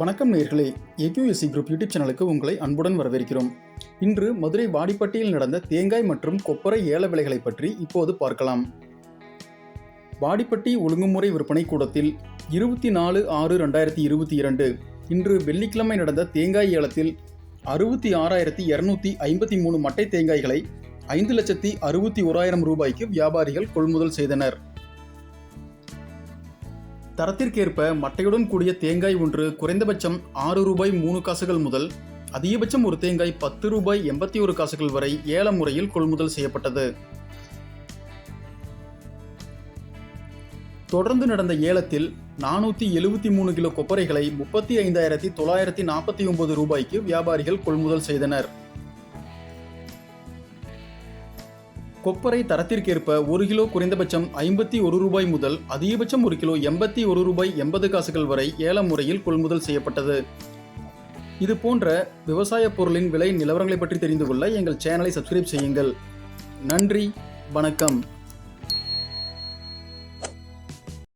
வணக்கம் நேர்களே. AQSC group YouTube சேனலுக்கு உங்களை அன்புடன் வரவேற்கிறோம். இன்று மதுரை வாடிப்பட்டியில் நடந்த தேங்காய் மற்றும் கொப்பரை ஏல விலைகளை பற்றி இப்போது பார்க்கலாம். வாடிப்பட்டி ஒழுங்குமுறை விற்பனை கூடத்தில் இருபத்தி நாலு ஆறு ரெண்டாயிரத்தி இருபத்தி இரண்டு. இன்று வெள்ளிக்கிழமை நடந்த தேங்காய் ஏலத்தில் அறுபத்தி ஆறாயிரத்தி இரநூத்தி ஐம்பத்தி மூணு மட்டை தேங்காய்களை ஐந்து லட்சத்தி அறுபத்தி ஓராயிரம் ரூபாய்க்கு வியாபாரிகள் கொள்முதல் செய்தனர். தரத்திற்கேற்ப மட்டையுடன் கூடிய தேங்காய் ஒன்று குறைந்தபட்சம் ஆறு ரூபாய் மூணு காசுகள் முதல் அதிகபட்சம் ஒரு தேங்காய் பத்து ரூபாய் எண்பத்தி ஒரு காசுகள் வரை ஏல முறையில் கொள்முதல் செய்யப்பட்டது. தொடர்ந்து நடந்த ஏலத்தில் நானூற்றி எழுபத்தி மூணு கிலோ கொப்பரைகளை முப்பத்தி ஐந்தாயிரத்தி தொள்ளாயிரத்தி நாற்பத்தி ஒன்பது ரூபாய்க்கு வியாபாரிகள் கொள்முதல் செய்தனர். கொப்பரை தரத்திற்கேற்ப ஒரு கிலோ குறைந்தபட்சம் ஐம்பத்தி ஒரு ரூபாய் முதல் அதிகபட்சம் ஒரு கிலோ எண்பத்தி ஒரு ரூபாய் எண்பது காசுகள் வரை ஏலம் முறையில் கொள்முதல் செய்யப்பட்டது. இது போன்ற விவசாய பொருளின் விலை நிலவரங்களை பற்றி தெரிந்து கொள்ள எங்கள் சேனலை சப்ஸ்கிரைப் செய்யுங்கள். நன்றி வணக்கம்.